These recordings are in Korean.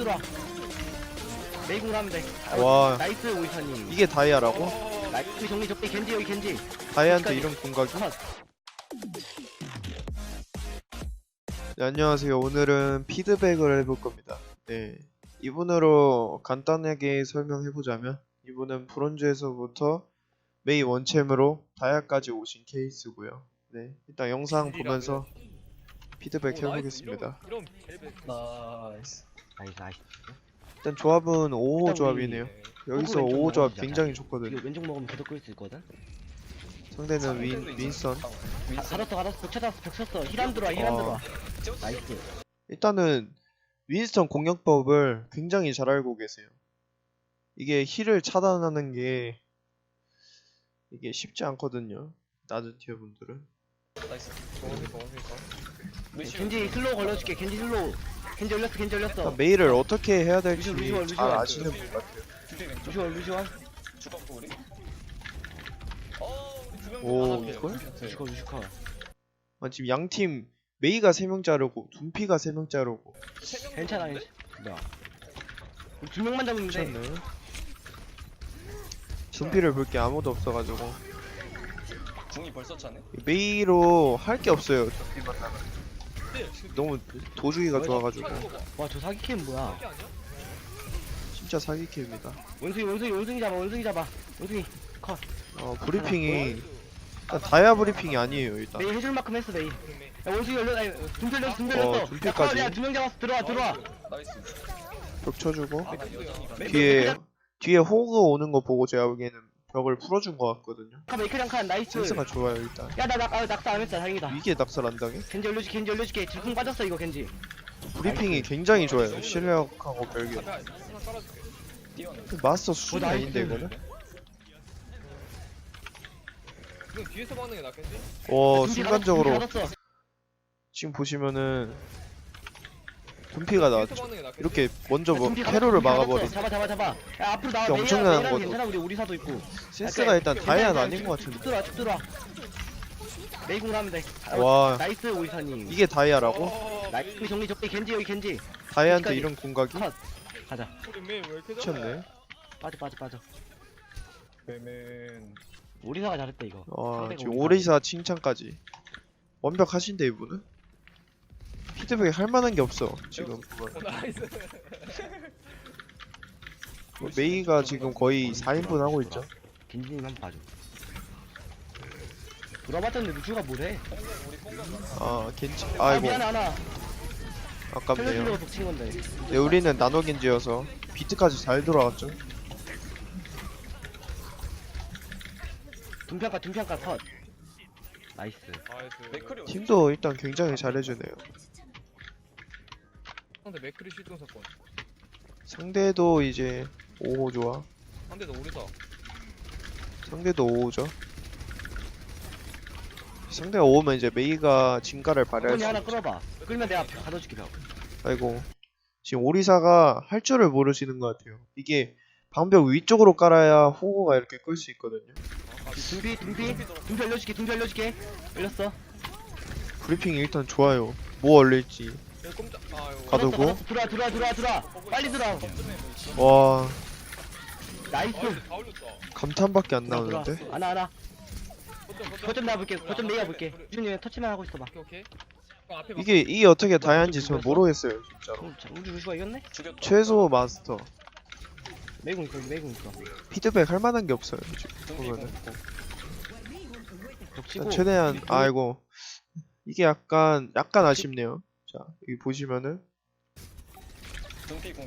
들어와 메이공 하면 돼 아, 와 나이스 오이사님 이게 다이아라고? 나이스 정리 적대 겐지 여기 겐지 다이아한테. 이런 공각이? 컷 네, 안녕하세요. 오늘은 피드백을 해볼 겁니다. 네. 이분으로 간단하게 설명해보자면, 이분은 브론즈에서부터 메이 원챔으로 다이아까지 오신 케이스고요. 네. 일단 영상 보면서 피드백 해보겠습니다. 나이스. 나이스 나이스 일단 조합은 5호 일단 조합이네요. 여기서 왼쪽 5호 조합 먹어보자. 굉장히 이거 좋거든요. 왼쪽 먹으면 계속 끌수 있거든 상대는 윈, 윈선. 가- 가뒀어 가뒀어 벽 찾았어 벽 쳤어 힐안 들어와 힐안 어. 들어와 나이스 일단은 윈스턴 공격법을 굉장히 잘 알고 계세요. 이게 힐을 차단하는 게 이게 쉽지 않거든요. 낮은 티어 분들은. 나이스. 정원이 정원이니까 루시오. 겐지 슬로우 걸려줄게 겐지 슬로우 겐지 열렸어 겐지 열렸어 일단 메일을 어떻게 해야 될지 루시오, 루시오, 잘 루시오. 아시는 분 같아요. 루시원 루시원 죽었고 우리. 어, 우리 두명 오, 이걸? 루시커 루시커 아, 지금 양팀 메이가 3명 자르고 둠피가 3명 자르고 괜찮아 괜찮아 우리 두 명만 잡으면 돼. 둠피를 볼 게 아무도 없어가지고 궁이 벌써 차네. 메이로 할 게 없어요. 너무 도주기가 좋아가지고 와 저 사기캠 뭐야? 진짜 사기캐입니다. 원숭이 원숭이 원숭이 잡아 원숭이 잡아 원숭이 어 브리핑이 일단 다이아 브리핑이 아니에요 일단. 메이 해줄 만큼 했어 메이 야 원숭이 열려 아니 둠 열렸어 둠 어, 열렸어 둠필까지. 야두명 잡았어 들어와 들어와 나이스. 벽 쳐주고 아, 나 여전히 가. 뒤에 뒤에 호그 오는 거 보고 제가 보기에는 벽을 풀어준 것 같거든요. 카 메이크랑 칸 나이스 센스가 좋아요 일단. 야나 낙, 아, 낙사 안 했어 다행이다 이게 낙설 안 당해? 겐지 올려줄게 겐지 올려줄게 질풍 빠졌어 이거 겐지 브리핑이 굉장히 좋아요. 실력하고 별개. 마스터 수준이 어, 나이스. 아닌데 이거는? 이건 뒤에서 게 낫겠지? 어 둠피 순간적으로. 지금 보시면은 게 낫겠지? 이렇게 먼저 야, 뭐 캐롤을. 막아버린 잡아 잡아 잡아 야 앞으로 나와 이게 엄청난 메이랑 거죠. 괜찮아 우리 우리 사도 있고 센스가 일단 다이아는 아닌 것 쭉 같은데. 들어와 쭉 들어와 메이공 하면 돼 아, 와 나이스 오이사님 이게 다이아라고? 어, 나이스 정리 적대 겐지 여기 겐지 다이아한테. 이런 공각이? 컷 가자 우리 메인 왜 이렇게 미쳤네. 빠져 빠져 빠져 배맨. 오리사가 잘했다 이거 와 상대가 지금 오리사. 오리사 칭찬까지 완벽하신데 이분은? 피드백 할 만한 게 없어 지금. 나이스. 뭐 메이가 지금 거의 4인분 하고 있죠. 겐지님 한번 봐줘. 돌아봤자는데 루슈가 뭐래? 우리 뽕가. 아 겐지 아 아이고. 미안해 하나. 아깝네요. 살려주려고 독친 건데. 네 우리는 나노 겐지여서 비트까지 잘 돌아갔죠. 둠평가 둠평가 컷. 나이스. 나이스. 맥크리 팀도 일단 굉장히 잘해주네요 상대 맥크리 시동 사건. 상대도 이제 5호 좋아. 상대도 오리사 상대도 5호죠. 상대가 5호면 이제 메이가 진가를 발휘할 손이 수 하나 끌어봐. 끌면 내가 가둬줄게 벽 아이고. 지금 오리사가 할 줄을 모르시는 것 같아요. 이게 방벽 위쪽으로 깔아야 호구가 이렇게 끌 수 있거든요. 둠피 둠피 둠피 알려줄게 둠피 알려줄게. 열렸어. 브리핑이 일단 좋아요. 뭐 얼릴지 꼼짝 아유 가도- 가두고. 열렸어, 들어와 들어와 들어와 들어와. 빨리 들어와. 와. 나이스. 아다 올렸다. 감탄밖에 안 들어와. 나오는데? 하나 하나. 거점 거점. 내가 볼게. 거점 내가 볼게. 준이 터치만 하고 있어 봐. 오케이 오케이. 그럼 앞에 이게 이게 어떻게 다이아인지 저는 모르겠어요 진짜로. 음, 자, 우리 루슈가 이겼네? 죽였다. 최소 마스터. 매공 있어 매공 있어. 피드백 할 만한 게 없어요 지금 보면은. 일단 최대한 아이고. 이게 약간 약간 아쉽네요 자 여기 보시면은.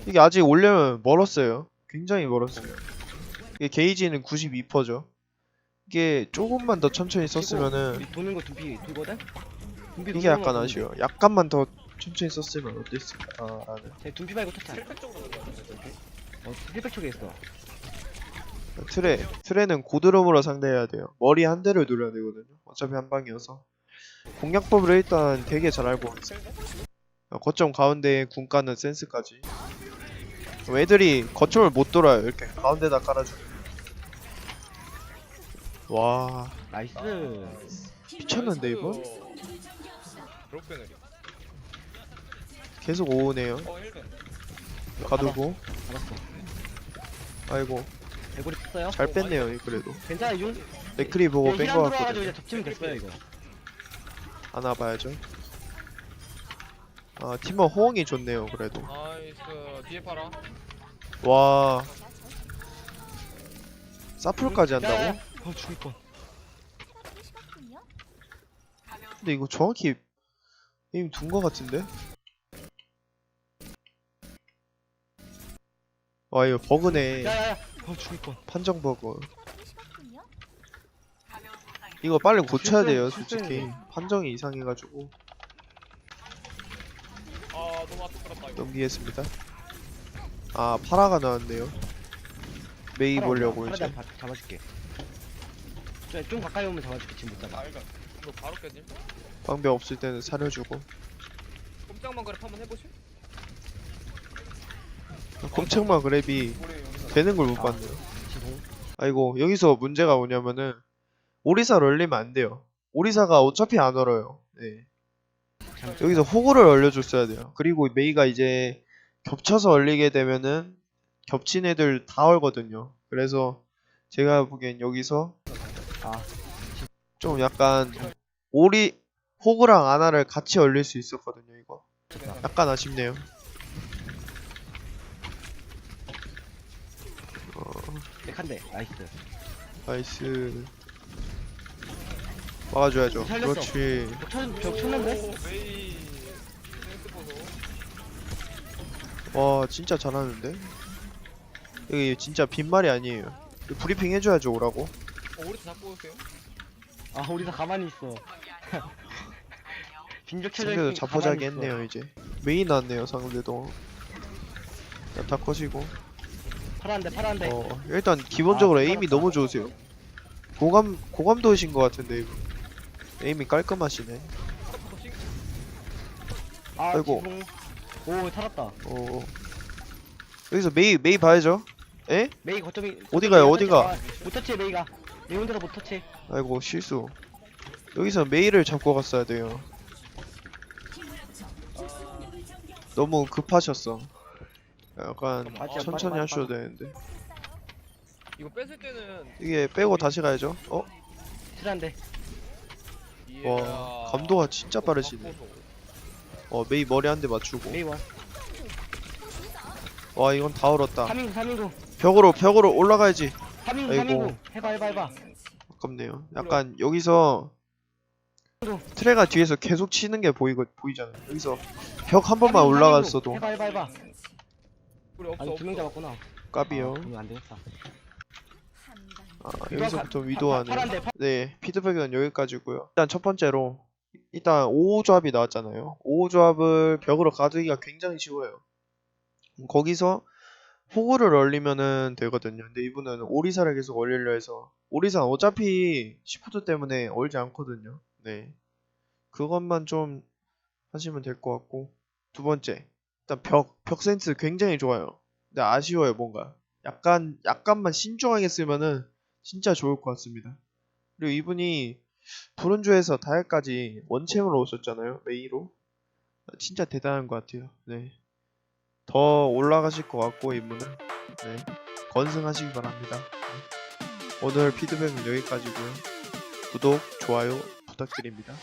이게 아직 올려면 멀었어요. 굉장히 멀었어요. 이게 게이지는 92%죠. 이게 조금만 더 천천히 썼으면은 도는 거? 둠피 이게 약간 아쉬워 약간만 더 천천히 썼으면 어땠을까 라는. 제 둠피 말고 터치 안. 어, 힐백 쪽에 있어. 트레 트레는 고드름으로 상대해야 돼요. 머리 한 대를 노려야 되거든요. 어차피 한 방이어서 공략법을 일단 되게 잘 알고 어, 거점 가운데에 군가는 센스까지 그럼 애들이 거점을 못 돌아요 이렇게 가운데다 깔아주고 와 나이스 미쳤는데 이거 계속 오네요 어. 가두고 알았어. 아이고 개구리? 잘 뺐네요 이 그래도 괜찮아 윤. 맥크리 보고 뺀 거 같거든요 이제 덮치면 됐어요 이거. 하나 봐야죠 아 팀원 호응이 좋네요 그래도 나이스 뒤에 팔아 와 사풀까지 한다고? 야, 야. 어 죽을 뻔. 근데 이거 정확히 에임 둔거 같은데? 와 이거 버그네 야야야. 어 죽을 뻔. 판정 버그 이거 빨리 고쳐야 돼요 솔직히 판정이 이상해가지고 아 너무 이거 넘기겠습니다 아 파라가 나왔네요 메이 보려고. 이제 내가 잡아줄게. 좀, 좀 가까이 오면 잡아줄게 지금 못 잡아. 아 이거 이거 바로 깼니? 방벽 없을 때는 사려주고 꼼짝만 그래 한번 해보실? 꼼책마 그랩이 되는 걸못 아. 봤네요 지금 아이고 여기서 문제가 뭐냐면은 오리사를 얼리면 안 돼요. 오리사가 어차피 안 얼어요. 네. 여기서 호구를 얼려줬어야 돼요. 그리고 메이가 이제 겹쳐서 얼리게 되면은 겹친 애들 다 얼거든요. 그래서 제가 보기엔 여기서 아. 좀 약간 오리 호구랑 아나를 같이 얼릴 수 있었거든요 이거. 약간 아쉽네요. 어, 백한대 나이스. 나이스 막아줘야죠 살렸어. 그렇지 벽 쳤, 벽 쳤는데? 와 진짜 잘하는데 여기 진짜 빈말이 아니에요 브리핑 해줘야죠 오라고 어 오리사 잡고 오세요 아 우리 다 가만히 있어. 빈적 있으니 자포자기. 했네요 이제 메인 나왔네요 상대도 자, 다 컷이고 파란데 파란데. 어 일단 기본적으로 아, 에임이. 너무 좋으세요 고감 고감도이신 것 같은데 이거 에임이 깔끔하시네 아 아이고. 지붕. 오 살았다. 어 여기서 메이 메이 봐야죠 에? 메이 거점이 어디 가요, 못 어디. 가? 아, 못 터치 메이가. 메이 혼자서 못 터치. 아이고 실수 여기서 메이를 잡고 갔어야 돼요 너무 급하셨어 약간 맞아, 천천히 맞아, 하셔도 맞아. 되는데 이거 뺐을 때는 이게 빼고 다시 가야죠 어? 트란데. 와. 감도가 진짜 빠르시네. 어 메이 머리 한 대 맞추고 메이. 와 이건 다 얼었다 3인구 3인구. 벽으로 벽으로 올라가야지 3인구 아이고. 3인구. 해봐 해봐 해봐. 아깝네요 약간 여기서 트레가 뒤에서 계속 치는 게 보이고 보이잖아요 여기서 벽 한 번만 3인구, 올라갔어도 해봐 해봐 해봐. 우리 없어 아니 두명 없어 잡았구나. 까비요 아, 그러면 안 되겠다. 아 여기서부터 파- 위도하네 파란데 파- 네, 피드백은 여기까지고요. 일단 첫 번째로 일단 5호 조합이 나왔잖아요. 5호 조합을 벽으로 가두기가 굉장히 쉬워요. 거기서 호구를 얼리면은 되거든요. 근데 이분은 오리사를 계속 얼리려 해서 오리사는 어차피 시프트 때문에 얼지 않거든요. 네. 그것만 좀 하시면 될 것 같고 두 번째 일단 벽, 벽 센스 굉장히 좋아요. 근데 아쉬워요 뭔가 약간 약간만 신중하게 쓰면은 진짜 좋을 것 같습니다. 그리고 이분이 브론즈에서 다이까지 원챔으로 오셨잖아요. 메이로. 진짜 대단한 것 같아요. 네. 더 올라가실 것 같고 이분은 네. 건승하시기 바랍니다. 네. 오늘 피드백은 여기까지고요. 구독, 좋아요 부탁드립니다.